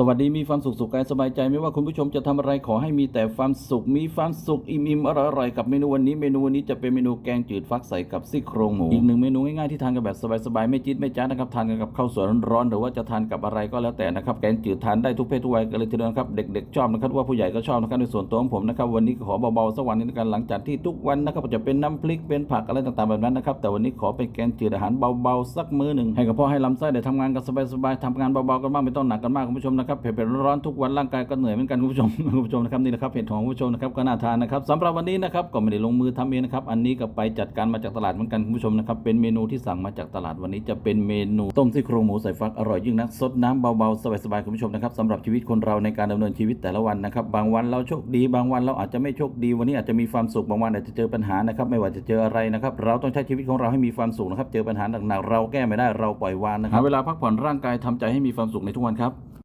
สวัสดีมีความสุขสุขกายสบายใจไม่ว่าคุณผู้ชมจะทำอะไรขอให้มีแต่ความสุขมีความสุขอิ่มอิ่มอร่อยอร่อยกับเมนูวันนี้เมนูวันนี้จะเป็นเมนูแกงจืดฟักใส่กับซี่โครงหมูอีกหนึ่งเมนูง่ายๆที่ทานกันแบบสบายๆไม่จี๊ดไม่จ้านะครับทานกันกับข้าวสวยร้อนๆหรือว่าจะทานกับอะไรก็แล้วแต่นะครับแกงจืดทานได้ทุกเพศทุกวัยกันเลยทีเดียวครับเด็กๆชอบนะครับว่าผู้ใหญ่ก็ชอบนะครับในส่วนตัวของผมนะครับวันนี้ขอเบาๆสักวันนี้ในการหลังจากที่ทุกวันนะครับจะเป็นน้ำพริกเป็นผักอะไรต่างๆแบบนั้นนะครับแต่วันนี้ขอเป็นแกงจืดอาหารเบาๆสักมื้อหนึ่งให้กับพ่อให้ลำไส้ได้ทำงานกันสบายๆทำงานเบาๆกันบ้างไม่ต้องหนักกันมากคุณผู้ชมนะครับเผ็ดๆร้อนๆทุกวันร่างกายก็เหนื่อยเหมือนกันคุณผู้ชมคุณผู้ชมนะครับนี่นะครับเห็ดของคุณผู้ชมนะครับก็น่าทานนะครับสำหรับวันนี้นะครับก็ไม่ได้ลงมือทำเองนะครับอันนี้ก็ไปจัดการมาจากตลาดเหมือนกันคุณผู้ชมนะครับเป็นเมนูที่สั่งมาจากตลาดวันนี้จะเป็นเมนูต้มซี่โครงหมูใส่ฟักอร่อยยิ่งนักสดน้ำเบาๆสบายๆคุณผู้ชมนะครับสำหรับชีวิตคนเราในการดำเนินชีวิตแต่ละวันนะครับบางวันเราโชคดีบางวันเราอาจจะไม่โชคดีวันนี้อาจจะมีความสุขบางวันอาจจะเจอปัญหานะครับไม่ว่าจะเจออะไรนะครับเราต้องใช้ชีวิตของเราให้มีความสุขนะครับเจอปัญหาหนักๆเราแก้ไม่ได้เราปล่อยวางนะครับเวลาพักผ่อนร่างกายทำใจให้มีความสุขในทุกวันครับ